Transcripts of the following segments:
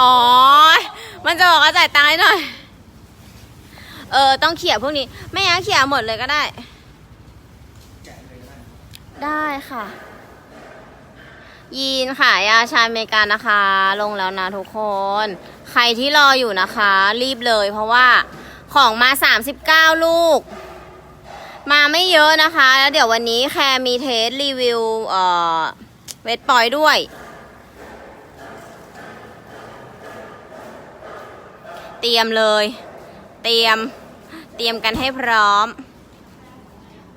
อ๋อ มันจะบอกว่าจ่ายตังค์ให้หน่อย เออ ต้องเขี่ยพวกนี้ ไม่งั้นเขี่ยหมดเลยก็ได้ ได้ค่ะ ยีนค่ะยาชาอเมริกันนะคะ ลงแล้วนะทุกคน ใครที่รออยู่นะคะ รีบเลยเพราะว่าของมา 39 ลูก มาไม่เยอะนะคะ แล้วเดี๋ยววันนี้แคร์มีเทสรีวิวเอ่อเวทปอยด้วย เตรียมเลย เตรียม เตรียมกันให้พร้อม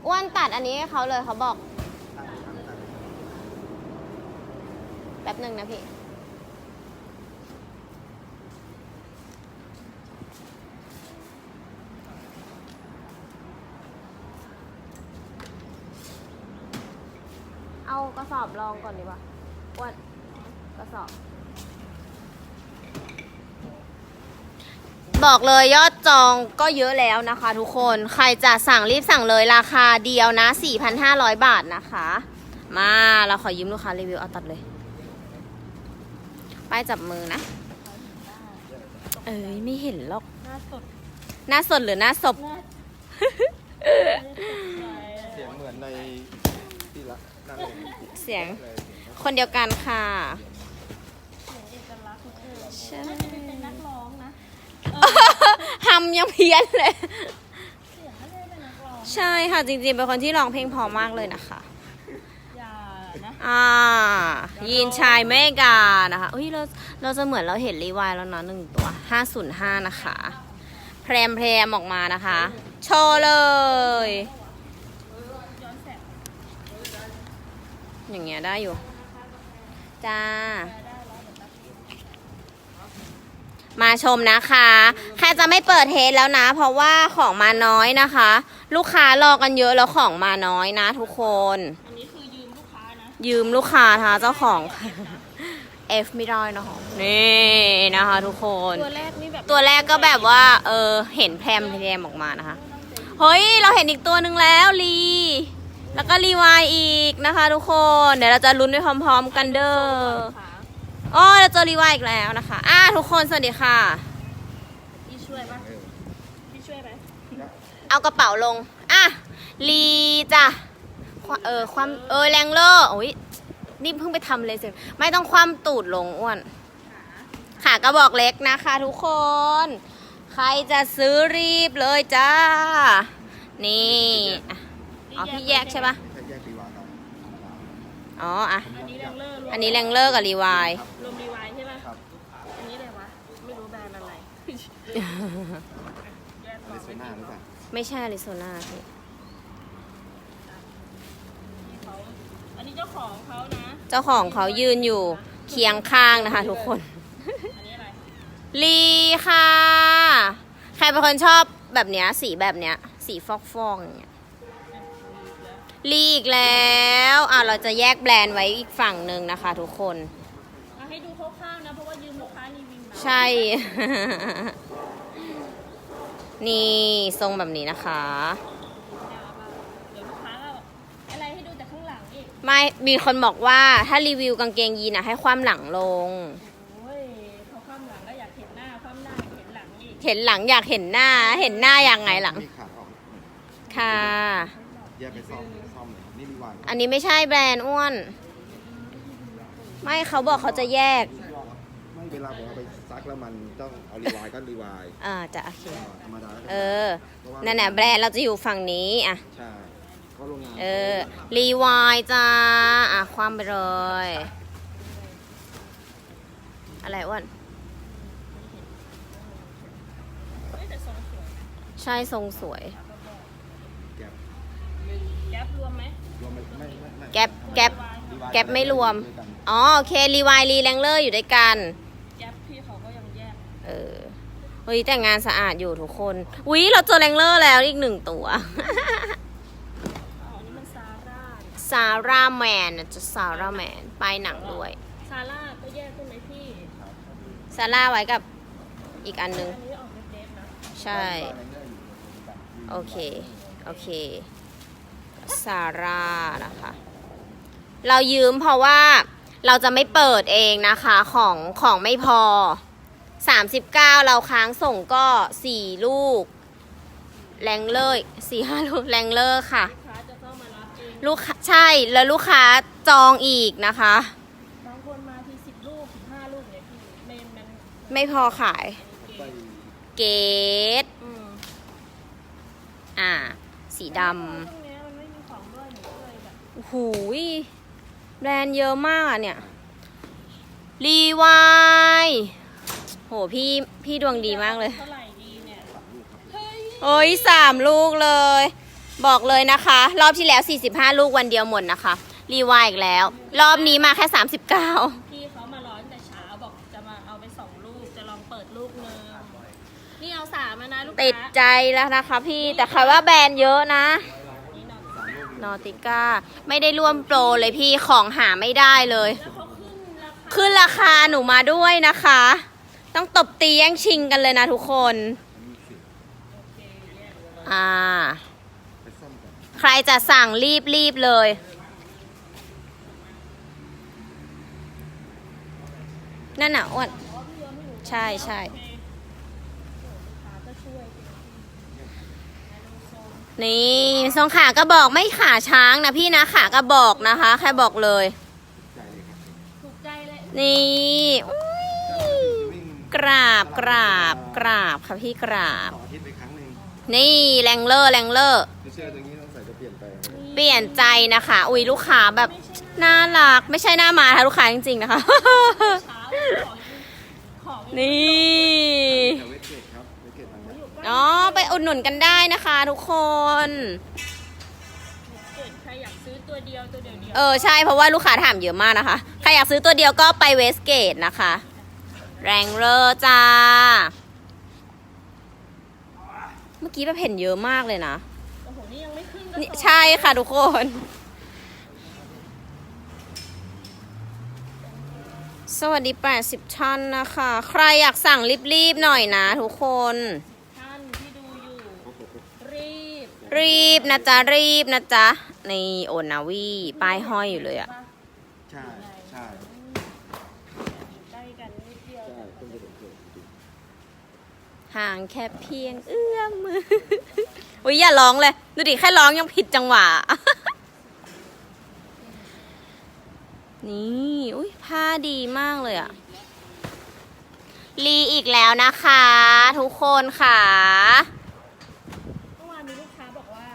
อ้วนตัดอันนี้ให้เขาเลยเขาบอก แป๊บหนึ่งนะพี่ กระสอบรองก่อนดีกว่าอ้วนกระสอบ บอกเลยยอดจองก็เยอะแล้วนะคะทุกคน ใครจะสั่งรีบสั่งเลยราคาเดียวนะ 4,500 บาทนะคะ มาเราขอยืมลูกค้ารีวิวเอาตัดเลย ป้ายจับมือนะ เอ้ยไม่เห็นหรอก หน้าสดหน้าสดหรือหน้าศพ หน้า เสียงเหมือนใน ที่ละนั่งลงเสียงเลยคนเดียวกันค่ะเสียงเอกลักษณ์ของเธอใช่น่าจะเป็นนักร้องนะทำยังเพี้ยนเลย เสียงน่าจะเป็นนักร้องใช่ค่ะจริงๆ เป็นคนที่ร้องเพลงเพอมากเลยนะคะ อย่านะอ่า ยีนชายเมกานะคะอุ้ยเราเราจะเหมือนเราเห็นรีวายแล้วเนาะหนึ่งตัว 505 นะคะ แพรมแพรมออกมานะคะ โชว์เลย อย่างเงี้ยได้อยู่ จ้า มาชมนะคะ แค่จะไม่เปิดเทสแล้วนะ เพราะว่าของมาน้อยนะคะ ลูกค้ารอกันเยอะแล้วของมาน้อยนะ ทุกคน อันนี้คือยืมลูกค้านะ ยืมลูกค้านะคะเจ้าของเอฟไม่ได้นะคะนี่นะคะ ทุกคน ตัวแรกนี่แบบตัวแรกก็แบบว่า เออ เห็นแพรมแพรมออกมานะคะ เฮ้ย เราเห็นอีกตัวหนึ่งแล้วลี แล้วก็รีวายอีกนะคะทุกคน เดี๋ยวเราจะลุ้นไปพร้อม ๆ กันเด้อขาอ๋อเราเจอรีวายอีกแล้วนะคะ อ่าทุกคนสวัสดีค่ะ พี่ช่วยปะพี่ช่วยไหมเอากระเป๋าลง อะลีจ้ะควเออความเออแรงเลอร์โอ้ยนี่เพิ่งไปทำเลยเสร็จไม่ต้องคว่ำตูดลงอ้วน ขากระบอกเล็กนะคะทุกคน ใครจะซื้อรีบเลยจ้า นี่ อะอ๋อพี่แยกใช่ปะแค่แยกปีวาครับอ๋ออะอันนี้แรงเลอร์รวมอันนี้แรงเลอร์กับรีวายรวมรีไวท์ใช่ปะครับอันนี้อะไรวะ ไม่รู้แบรนด์อะไรแยกอันต่อนี้ไม่โซถูน่ากหรือเปล่าไม่ใช่อาริโซนาพี่ที่เขาอันนี้เจ้าของเขานะเจ้าของเขายืนอยู่เคียงข้างนะคะ ทุกคนอันนี้อะไรลีค่ะ ใครเป็นคนชอบแบบเนี้ยสีแบบเนี้ย สีฟอกฟอกๆอย่างเงี้ย ลีอีกแล้วอะเราจะแยกแบรนด์ไว้อีกฝั่งหนึ่งนะคะ ทุกคนอะให้ดูคร่าวๆนะ เพราะว่ายืมลูกค้ารีวิวมาใช่ นี่ทรงแบบนี้นะคะ เดี๋ยวลูกค้าก็บอกอะไรให้ดูจากข้างหลังอีกไม่ มีคนบอกว่าถ้ารีวิวกางเกงยีนอะให้ความหลังลง โอ้ยเขาข้ามหลังก็อยากเห็นหน้าข้ามหน้าอยากเห็นหลังอีกเห็นหลังอยากเห็นหน้า เห็นหน้ายังไงหลัง มีขาดออกค่ะ แยกไปซ่อมซ่ อมเลยนี่รีวายอันนี้ไม่ใช่แบรนด์อ้วน ไม่เขาบอกเขาจะแยก ไม่เวลาผมเอาไปซักแล้วมันต้องเอารีวายก็รีวายอ่าจะโอเค ธรรมดาก็เออ พราะว่านั่นแหละแบรนด์เราจะอยู่ฝั่งนี้อะ ใช่เพราะโรงงานเออ รีวายจ้า อะ ความไปเลย อะไรอ้วนเฮ้ยแต่ทรงสวยใช่ทรงสวย แก๊ป แก๊ปรวมไหม รวมไม่ไม่ไม่ไม่ แก๊ปแก๊ปรีวายแก๊ปไม่รวมด้วยกันอ๋อโอเครีวายรีแรงเลอร์อยู่ด้วยกันแก๊ปพี่เขาก็ยังแยก เออเฮ้ยแต่งานสะอาดอยู่ทุกคนวิเราเจอแรงเลอร์แล้วอีกหนึ่งตัวอ๋อนี่มันซาร่าซาร่าแมนนะจะซาร่าแมนป้ายหนังด้วยซาร่าก็แยกใช่ไหมพี่ซาร่าไว้กับอีกอันหนึงอันนี้ออกเป็นเดฟนะใช่ โอเค โอเค ซาร่านะคะ เรายืมเพราะว่าเราจะไม่เปิดเองนะคะของของไม่พอ 39 เราค้างส่งก็ 4 ลูก แรงเลยสี่ห้าลูกแรงเลอร์ค่ะ ลูกค้าใช่แล้วลูกค้าจองอีกนะคะบางคนมาทีสิบลูกสิบห้าลูกเนี่ยพี่เมนมันไม่พอขาย เกตอ่า สีดช่ หูยแบรนด์เยอะมากอะเนี่ย รีวายโหพี่พี่ดวงดีมากเลย เท่าไหร่ดีเนี่ยสามลูกครับเฮ้ยโอ้ยสามลูกเลย บอกเลยนะคะ รอบที่แล้ว 45 ลูกวันเดียวหมดนะคะ รีวายอีกแล้ว รอบนี้มาแค่ 39 พี่เขามารอตั้งแต่เช้าบอกจะมาเอาไปสองลูกจะลองเปิดลูกหนึงนี่เอาสามแล้วนะลูกค้าติดใจแล้วนะคะพี่แต่ใครว่าแบรนด์เยอะนะ นอติก้าไม่ได้ร่วมโปรเลยพี่ของหาไม่ได้เลย ขึ้นราคาหนูมาด้วยนะคะ ต้องตบตีแย่งชิงกันเลยนะทุกคน อ่า ใครจะสั่งรีบรีบเลย นั่นน่ะอ้วน ใช่ใช่ โอเคลูกค้าก็ช่วย นี่ทรงขากระบอกไม่ขาช้างนะพี่นะขากระบอกนะคะ แค่บอกเลยใจเลยครับถูกใจเลยนี่อุ๊ยวิ่งกราบกราบกราบค่ะพี่กราบ ต่ออาทิตย์ไปครั้งหนึ่งนี่แรงเลอร์แรงเลอร์ ไม่เชื่อตรงนี้ต้องใส่จะเปลี่ยนไปเปลี่ยนใจนะคะ อุ้ยลูกค้าแบบน่ารัก ไม่ใช่หน้ามาค่ะลูกค้าจริงๆนะคะ เช้าของของนี่แถวเวสเกตครับเวสเกตบางนาอ๋อไป อุดหนุนกันได้นะคะทุกคน เกิดใครอยากซื้อตัวเดียวตัวเดียวเดียวเออใช่เพราะว่าลูกค้าถามเยอะมากนะคะ ใครอยากซื้อตัวเดียวก็ไปเวสเกตนะคะ แรงเลอร์จ้า เมื่อกี้แบบเห็นเยอะมากเลยนะโอ้โหนี่ยังไม่ขึ้นก็นี่ต่อใช่ค่ะทุกคน สวัสดี 80ท่านนะคะ ใครอยากสั่งรีบๆหน่อยนะทุกคนท่านที่ดูอยู่ รีบ รีบนะจ๊ะรีบนะจ๊ะในโอนาวีป้ายห้อยอยู่เลยอะใช่ใช่ใกล้กันนิดเดียวใช่ต้นกระดูกเกิดจริงห่างแค่เพียงเอื้อมมืออุ้ยอย่าร้องเลย ดูดิแค่ร้องยังผิดจังหวะ นี่อุ้ยผ้าดีมากเลยอะรีอีกแล้วนะคะ ทุกคนค่ะ เมื่อวานมีลูกค้าบอกว่า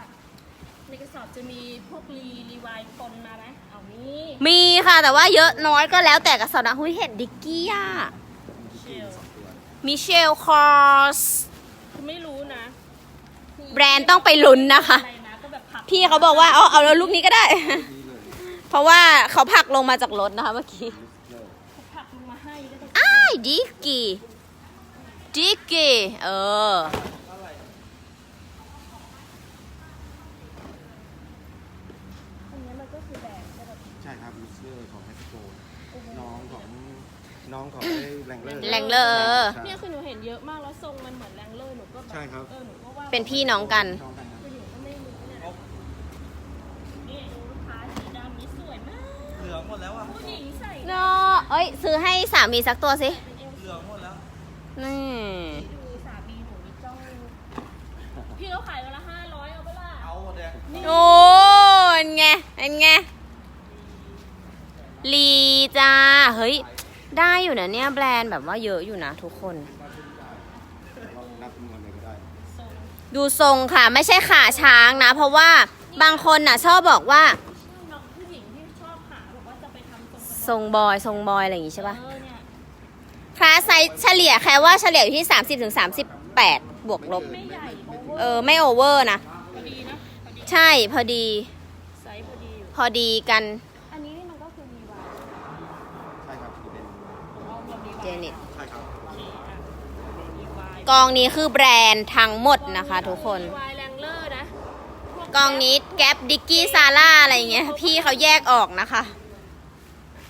ในกระสอบจะมีพวกรีรีวายปนมาไหมเอานี่ มีค่ะแต่ว่าเยอะน้อยก็แล้วแต่กระสอบนะหุ้ยเห็นดิกกี้อะเชลสองตัวมิเชลคอร์สคือไม่รู้นะแบรนด์ต้องไปลุ้นนะคะ อะไรนะก็แบบผักพี่เขาบอกว่าเอาเอาแล้วลูกนี้ก็ได้ นี่เลยเพราะว่าเขาผลักลงมาจากรถนะคะเมื่อกี้เลิกผักลงมาให้ก็ได้อ้ายดิกกี้ดิกกี้เออ อันนี้มันก็คือแบบใช่แบบ ใช่ครับลูเซอร์ของแฮสโกน้องของ น้องของไอ้แรงเลอร์แรงเลอร์ ใช่ เนี่ยคือหนูเห็นเยอะมากแล้วทรงมันเหมือนแรงเลอร์หนูก็แบบใช่ครับ เออหนูก็ว่าเป็นพี่น้องกัน น้องกันครับคือหนูก็ไม่รู้เนี่ยนี่ดูลูกค้าสีดำนี่สวยมากเหลืองหมดแล้วอะผู้หญิงใส่เนาะเอ้ย ซื้อให้สามีสักตัวสิ เป็นเอวเหลืองหมดแล้ว นี่ ดูสามีหนูนี่จ้องพี่เขาขายวันละห้าร้อยเอาไปละเอาหมดเลยโอ้เป็นไงเป็นไง ลีจ้า เฮ้ย ได้อยู่นะเนี่ยแบรนด์แบบว่าเยอะอยู่นะทุกคนเรานับจำนวนเลยก็ได้ทรงดูทรงค่ะ ไม่ใช่ขาช้างนะ เพราะว่าบางคนน่ะชอบบอกว่า น้องผู้หญิงที่ชอบหาบอกว่าจะไปทำทรงกระทรงบอยทรงบอย อะไรอย่างงี้ใช่ปะเออเนี่ยคลาสไซส์เฉลี่ยแค่ว่าเฉลี่ยอยู่ที่ 30-38ถึง38บวกลบ ไม่ใหญ่โอเวอเอร์อไม่โอเวอร์นะ พอดีนะพอดีใช่พอดีไซส์พอดีอยู่พอดีกันอันนี้นี่มันก็คือมีวาย ใช่ครับคือเป็น เอาเรามีวายเจนิตใช่ครับโอเคอะมีวายกองนี้คือแบรนด์ทั้งหมดนะคะทุกคนมีวายแรงเลอร์นะพวกองนี้แก๊ปดิกกี้ซาร่าอะไรอย่างเงี้ยพี่เขาแยกออกนะคะ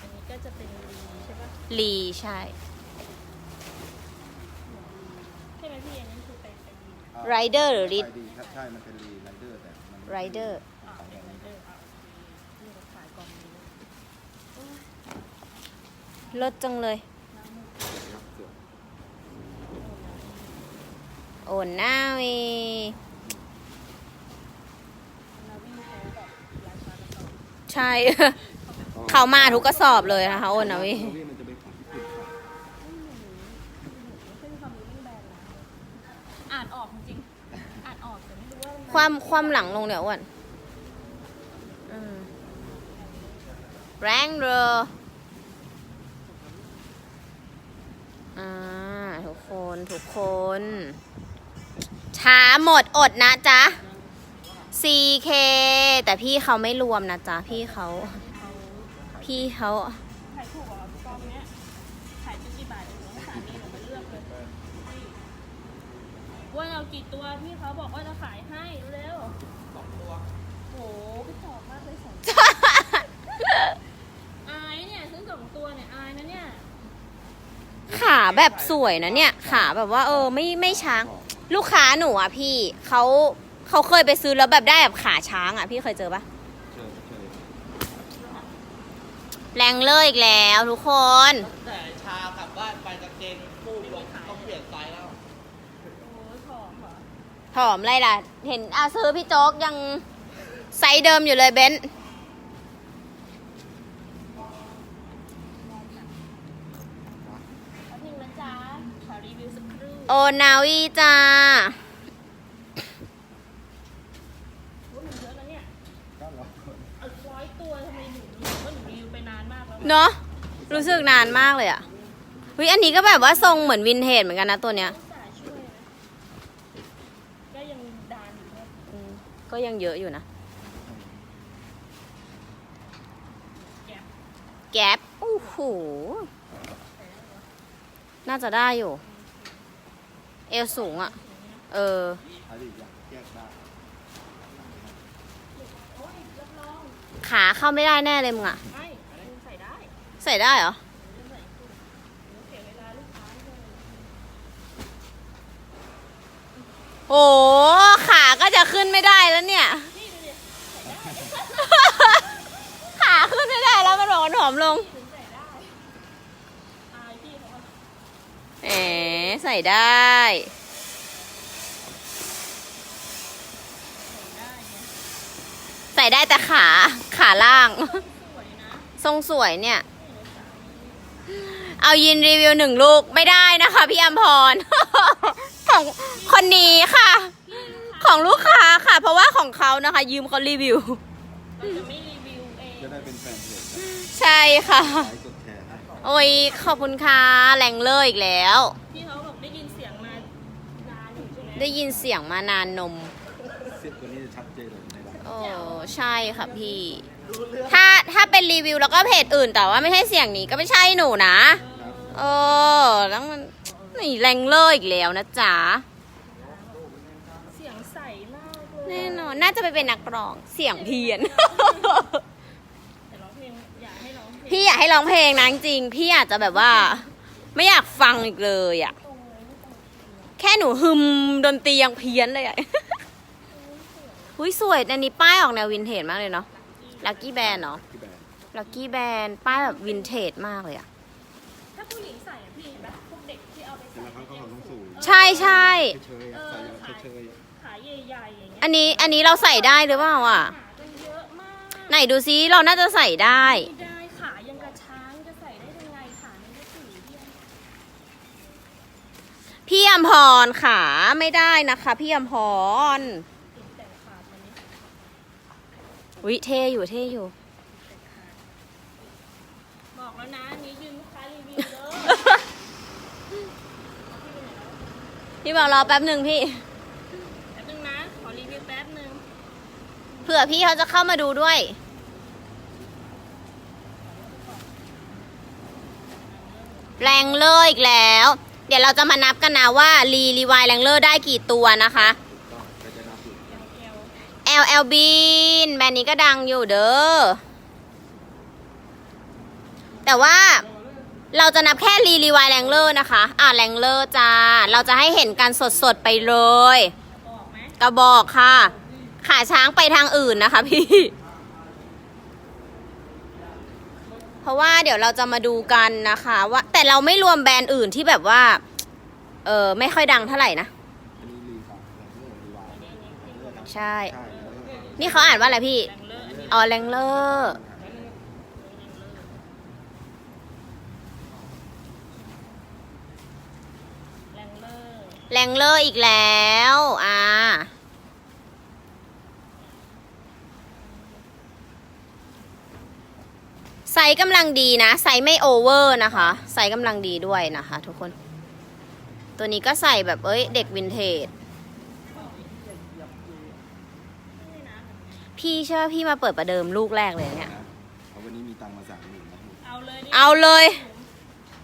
อันนี้ก็จะเป็นรีใช่ปะลีใช่ใช่ไหมพี่อันนั้นคือเป็นเป็นรีไรเดอร์หรือริดใช่ดีครับใช่ มันเป็นรีไรเดอร์แต่มันไรเดอร์ อ่าเป็นไรเดอร์อะนี่เราขายกองนี้ลดจังเลย ครับสวย โอนหน้าวี นาวิ่งเขาแบบราคากระ สอบใช่ เขามาทุกกระสอบเลยนะคะโอนนะวีโอวีมันจะเป็นของญี่ปุ่นครับไม่ใช่ความรู้เรื่องแบรนด์นะอ่านออกจริงๆอ่านออกแต่ไม่รู้ว่ามันความความหลังลงเดี๋ยวอ้วนแรงเรออ่าทุกคน ทุกคน ช้าหมดอดนะจ๊ะ CK แต่พี่เขาไม่รวมนะจ๊ะ พี่เขาเขาพี่เขาขายถูกเหรอกองเนี้ยขายไปกี่บาทเองหนูสามีหนูมาเลือกเลยว่าเอากี่ตัวพี่เขาบอกว่าจะขายให้เร็วสองตัวโหพี่ตอบมากเลยสองตัวอายเนี่ยซื้อสองตัวเนี่ยอายนะเนี่ย ขาแบบสวยนะเนี่ย ขาแบบว่าเออไม่ไม่ช้าง ลูกค้าหนูอะพี่เขาเขาเคยไปซื้อแล้วแบบได้แบบขาช้างอะพี่เคยเจอปะเชิญเชิญแรงเลยอีกแล้วทุกคนแต่ชากลับบ้านไปกางเกงคู่ลงต้องเปลี่ยนไซส์แล้วโอ้ยผอมเหรอหอมอะไรล่ะ เห็นอาซื้อพี่โจ๊กยังไซส์เดิมอยู่เลยเบนซ์ แป๊บนึงนะจ๊ะขอรีวิวสักครู่ โอนาวีจ้าโอ้ยมันเยอะนะเนี่ยก็รอคนเอาร้อยตัวทำไมหนูรู้สึกว่าหนูรีวิวไปนานมากแล้วเนาะรู้สึกนานมากเลยอะวิอันนี้ก็แบบว่าทรงเหมือนวินเทจเหมือนกันนะตัวเนี้ยอุตส่าห์ช่วยนะก็ยังดานอยู่เนี่ยอืมก็ยังเยอะอยู่นะ แกะแก๊ปโอ้โห น่าจะได้อยู่ เอวสูงอะ เอออะไรอีกอย่างแยกได้โอ้ยรับรองขาเข้าไม่ได้แน่เลยมึงอะ ไม่คุณใส่ได้ใส่ได้เหรอ คุณเสียเวลาลูกค้าด้วยโอ้ขาก็จะขึ้นไม่ได้แล้วเนี่ย นี่ดูดิ ขาขึ้นไม่ได้แล้วมันบอกว่าผอมลง ถึงใส่ได้อายพี่เขาอะ แหม ใส่ได้ใส่ได้ไงใส่ได้แต่ขาขาล่างสวยนะทรงสวยเนี่ย เอายินรีวิวหนึ่งลูกไม่ได้นะคะ พี่อัมพร ของคนนี้ค่ะ ของลูกค้าค่ะ เพราะว่าของเขานะคะ ยืมเขารีวิวเราจะไม่รีวิวเองจะได้เป็นแฟนเพจครับใช่ค่ะไลค์กดแชร์ให้ โอ้ยขอบคุณค่ะแรงเลยอีกแล้ว พี่ ไหมได้ยินเสียงมานานนม เสียงตัวนี้จะชัดเจนเลยในไลน์โอ้ใช่ค่ะพี่ ถ้าถ้าเป็นรีวิวแล้วก็เพจอื่นแต่ว่าไม่ใช่เสียงนี้ก็ไม่ใช่หนูนะ ครับเออแล้วมันนี่แรงเลยอีกแล้วนะจ๊ะ เสียงใสมากเลยแน่นอน น่าจะไปเป็นนักร้องเสียงเพี้ยน แต่ร้องเพลงอยากให้ร้องเพลงพี่อยากให้ร้องเพลงนะจริงๆพี่อาจจะแบบว่า ไม่อยากฟังอีกเลยอะ แค่หนูฮึมดนตรียังเพี้ยนเลยอะหุ้ยสวยอันนี้ป้ายออกแนววินเทจมากเลยเนาะ ลักกี้แบนเนาะ ที่แบรนด์ลักกี้แบนป้ายแบบวินเทจมากเลยอะถ้าผู้หญิงใส่อะพี่เห็นปะพวกเด็กที่เอาไปใช่ใส่ไหมครับเขาของต้องสูงใช่ใช่ เชยๆอะใส่แล้วเชยขาใหญ่ๆอย่างเงี้ยอันนี้อันนี้เราใส่ได้หรือเปล่าอะขากันเยอะมากไหนดูซิเราน่าจะใส่ได้ ไม่ได้ขายังกระช้างจะใส่ได้ยังไงขามันก็สีเดียว พี่อมพรขาไม่ได้นะคะพี่อมพรติดแต่ขาตอนนี้วิเท่อยู่เท่อยู่ บอกแล้วนะอันนี้ยืนลูกค้ารีวิวเด้อพี่บอกรอแป๊บหนึ่งพี่ แป๊บนึงนะ ขอรีวิวแป๊บนึงเผื่อพี่เขาจะเข้ามาดูด้วย แรงเลอร์อีกแล้ว เดี๋ยวเราจะมานับกันนะว่ารีรีวายแรงเลอร์ได้กี่ตัวนะคะเอลเอล LL B แบรนด์นี้ก็ดังอยู่เด้อ แต่ว่าเราจะนับแค่รีรีวายแรงเลอร์นะคะ อ่าแรงเลอร์จ้า เราจะให้เห็นกันสดๆไปเลยบอกไหมกระบอกค่ะ ขาช้างไปทางอื่นนะคะพี่ เพราะว่าเดี๋ยวเราจะมาดูกันนะคะว่าแต่เราไม่รวมแบรนด์อื่นที่แบบว่า เออไม่ค่อยดังเท่าไหร่นะ อันนี้รีของเรื่องรีวายใช่ ใช่นี่เขาอ่านว่าอะไรพี่แรงเลอร์อันนี้อ๋อแรงเลอร์แรงเลอร์แรงเลอร์อีกแล้ว อ่า ไซส์กำลังดีนะ ไซส์ไม่โอเวอร์นะคะ ไซส์กำลังดีด้วยนะคะ ทุกคน ตัวนี้ก็ใส่แบบเอ้ยเด็กวินเทจ พี่เชื่อว่าพี่มาเปิดประเดิมลูกแรกเลยเนี่ยนะเอาวันนี้มีตังค์มาสามหมื่นนะเอาเลยนี่เอาเลย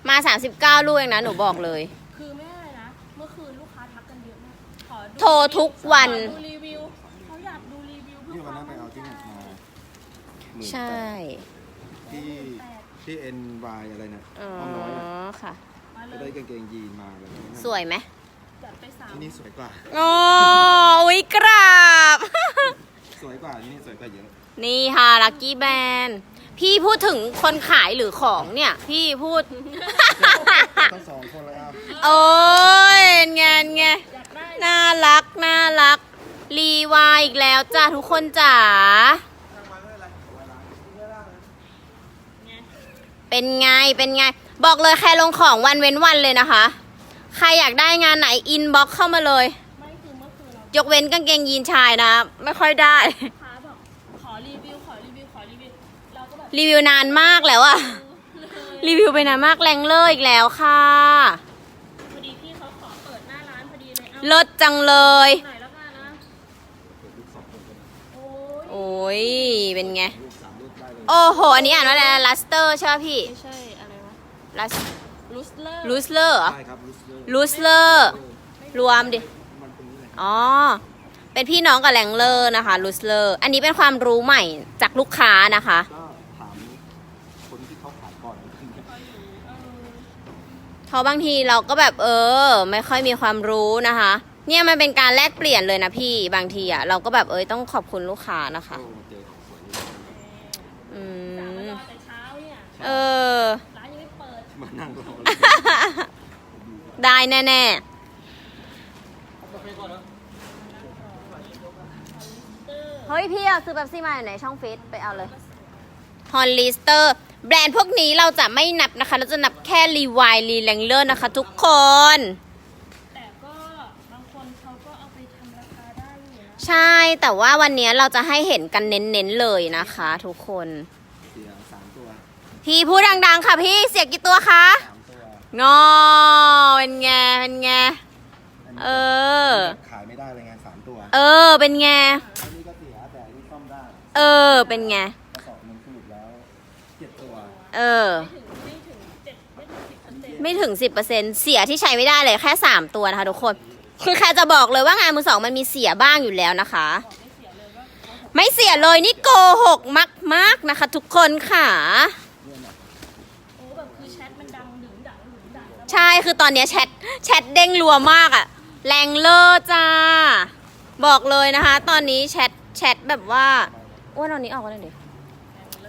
มา 39 ลูกเองนะ หนูบอกเลย คือไม่อะไรนะ เมื่อคืนลูกค้าทักกันเยอะมากขอดูโทรทุกวัน ขอดูรีวิวเขาอยากดูรีวิวเพื่ที่อควันวามนั้นไปเอาที่ไหนมาหมื่นใช่แปด ที่ที่เอ็นวายอะไรนะอ๋อห้องน้อยอะค่ะ มาเลจะได้ยกางเกงยีนมาแบบนี้นะสวยไหมจัดไปสามที่นี่สวยกว่าโอ้ยกราบ สวยกว่าที่นี่สวยกว่าเยอะ นี่ค่ะลักกี้แบนพี่พูดถึงคนขายหรือของเนี่ย พี่พูด ต้องสองคนเลยครับโอ้ยไงไงอยากได้น่ารัก น่ารัก รีวายอีกแล้วจ้าทุกคนจ๋า ไง เป็นไง เป็นไง บอกเลยใครลงของวันเว้นวันเลยนะคะ ใครอยากได้งานไหนอินบ็อกเข้ามาเลย ไม่คือเมื่อคืนเรายกเว้นกางเกงยีนชายนะ ไม่ค่อยได้ ลูกค้าบอกขอรีวิวขอรีวิวขอรีวิวเราก็แบบรีวิวนานมากแล้วอะเลยรีวิวไปนานมากแรงเลอร์อีกแล้วค่ะ พอดีพี่เขาขอเปิดหน้าร้านพอดีเลยเอาเลิศจังเลย หน่อยแล้วกันนะเปิดลูกสองคนก็ได้โอ้ยโอ้ยเป็นไง โอ้โห อันนี้อ่านว่าอะไรนะลัสเตอร์ใช่ป่ะพี่ไม่ใช่อะไรวะลัสลูสเลอร์ลูสเลอร์เหรอใช่ครับลูสเลอร์ลูสเลอร์รวมดิ มันตรงนี้เลยอ๋อ เป็นพี่น้องกับแรงเลอร์นะคะลูสเลอร์ อันนี้เป็นความรู้ใหม่จากลูกค้านะคะ ก็ถามคนที่เขาขายก่อนเพราะบางทีเราก็แบบเออ ไม่ค่อยมีความรู้นะคะ เนี่ยมันเป็นการแลกเปลี่ยนเลยนะพี่ บางทีอะเราก็แบบเอยต้องขอบคุณลูกค้านะคะโอ้มาเจอของสวย อื สาม ม รอแต่เช้า เนี่ยเออ ร้านยังไม่เปิดมานั่งรอได้แน่ๆ เฮ้ยพี่เอาซื้อแบบซี่มาอยู่ไหนช่องฟิตไปเอาเลย ฮอนลิสเตอร์ แบรนด์พวกนี้เราจะไม่นับนะคะ เราจะนับแค่รีวายรีแลงเลอร์นะคะทุกคน แต่ก็บางคนเขาก็เอาไปทำราคาได้อยู่นะ ใช่แต่ว่าวันนี้เราจะให้เห็นกันเน้นๆเลยนะคะทุกคนเสียสามตัว พี่พูดดังๆ ค่ะพี่เสียกี่ตัวคะสามตัวงอเป็นไงเป็นไงอันนี้เออ ขายไม่ได้เลยไงสามตัวเออ เป็นไง อันนี้ก็เสียแต่อันนี้ซ่อมได้เออ เป็นไง กระสอบหนึงสรุปแล้วเจ็ดตัวเออ ไม่ถึงไม่ถึงเจ็ดไม่ถึงสิบเปอร์เซ็นต์ไม่ถึง10%เสียที่ใช้ไม่ได้เลยแค่3ตัวนะคะทุกคน คือใครจะบอกเลยว่างานมือสองมันมีเสียบ้างอยู่แล้วนะคะ ไม่เสียเลยนี่โกหกมากๆนะคะ ทุกคนค่ะ โอ้แบบคือแชทมันดังหึงดังหึงดังแล้ว ใช่คือตอนเนี้ยแชทแชทเด้งรัวมากอะแรงเลอร์จ้า บอกเลยนะคะ ตอนนี้แชทแชทแบบว่าอ้วนเอานี้ออกก็ได้ดิ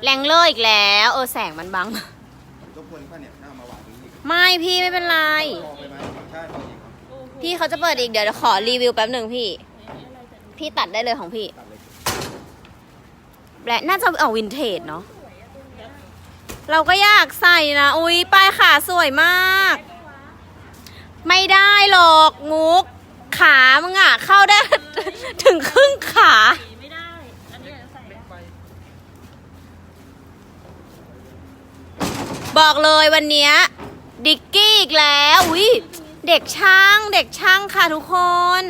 แรงเลอร์อีกแล้ว เออแสงมันบังผมก็ควรป้าเนี่ยน้ามาวางตรงนี้อีกไม่พี่ไม่เป็นไรพี่เขาจะเปิดอีกเดี๋ยวขอรีวิวแป๊บหนึ่งพี่ พี่ตัดได้เลยของพี่ ตัดเลยแบรนด์น่าจะเอาวินเทจเนาะเราก็อยากใส่นะ อุ้ยป้ายขาสวยมาก ไม่ได้หรอกมุก ขามึงอะ เข้าได้ ถึงครึ่งขา สีไม่ได้ อันนี้จะใส่ได้บอกเลยวันเนี้ยดิกกี้อีกแล้วอุ้ยเด็กช่าง เด็กช่างค่ะทุกคน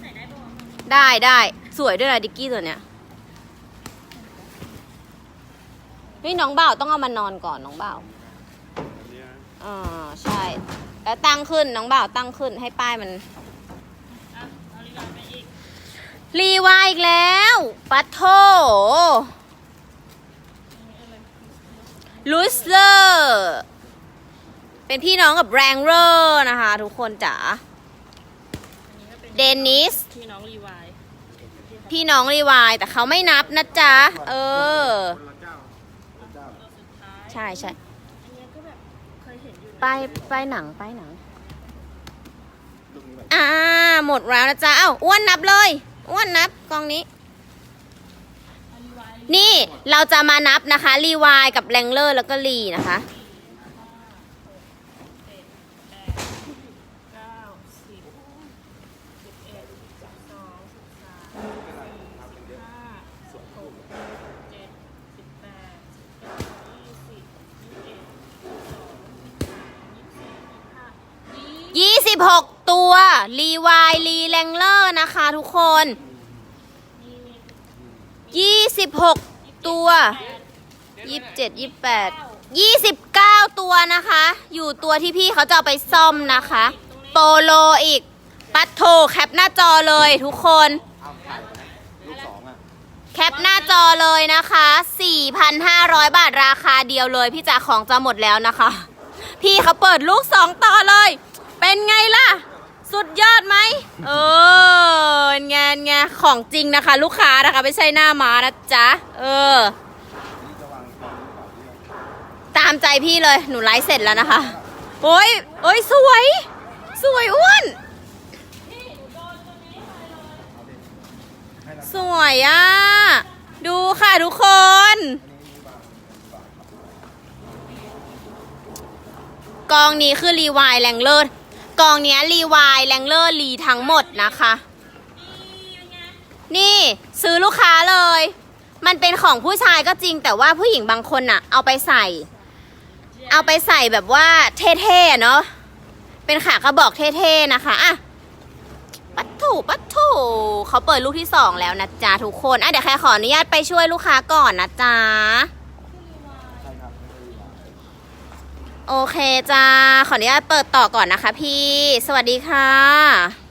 ใส่ได้ปะวะได้ได้สวยด้วยนะดิกกี้ตัวเนี้ยเฮ้ยน้องบ่าวต้องเอามานอนก่อนน้องบ่าว อ่าใช่ แล้วตั้งขึ้นน้องบ่าวตั้งขึ้นให้ป้ายมัน อะเอาลีลาไปอีกรีวายอีกแล้ว ปัทโทลูสเลอร์เป็นพี่น้องกับแรงเรอร์นะคะ ทุกคนจ๋าอันนี้ก็เป็นเดนิส พี่น้องรีวายพี่น้องรีวายแต่เขาไม่นับนะจ๊ะ เออ คนละเจ้าใช่ใช่อันเนี้ยก็แบบเคยเห็นอยู่นะ ป้ายป้ายหนังป้ายหนัง อ่า หมดแล้วนะจ๊ะเอ้าอ้วนนับเลยอ้วนนับกองนี้ นี่เราจะมานับนะคะ รีวายกับแรงเลอร์แล้วก็รีนะคะ เก้าสิบสิบเอ็ดสิบสองสิบสามสิบสี่สิบห้าสิบหกเจ็ดสิบแปดสิบเก้ายี่สิบยี่สิบเอ็ดยี่สิบสองยี่สิบสามยี่สิบสี่ยี่สิบห้ายี่สิบ 26 ตัว รีวายรีแรงเลอร์นะคะทุกคน 26 ตัว 27 28 29 ตัวนะคะ อยู่ตัวที่พี่เขาจะเอาไปซ่อมนะคะ โปโลอีก ปัดโทแคปหน้าจอเลยทุกคนเอาถ่ายไปนะลูกสองอะแคปหน้าจอเลยนะคะ 4,500 บาทราคาเดียวเลยพี่จ๋าของจะหมดแล้วนะคะ พี่เขาเปิดลูกสองต่อเลย เป็นไงล่ะ สุดยอดไหมเออเป็นไงเป็นไงของจริงนะคะ ลูกค้านะคะไม่ใช่หน้าม้านะจ๊ะ เออ ตามใจพี่เลยหนูไลฟ์เสร็จแล้วนะคะ โอ้ยโอ้ยสวย สวยอ้วน สวยอะ ดูค่ะทุกคนกองนี้คือรีวายแรงเลอร์ กองเนี้ยรีวายแรงเลอร์รีทั้งหมดนะคะ นี่ซื้อลูกค้าเลย มันเป็นของผู้ชายก็จริงแต่ว่าผู้หญิงบางคนน่ะเอาไปใส่ เอาไปใส่แบบว่าเท่ๆเนาะเป็นขากระบอกเท่ๆนะคะอะปัดถูปัดถูเขาเปิดลูกที่สองแล้วนะจ๊ะทุกคนอะเดี๋ยวใครขออนุญาตไปช่วยลูกค้าก่อนนะจ๊ะ ใช่ครับ โอเคจ้า ขออนุญาตเปิดต่อก่อนนะคะพี่ สวัสดีค่ะ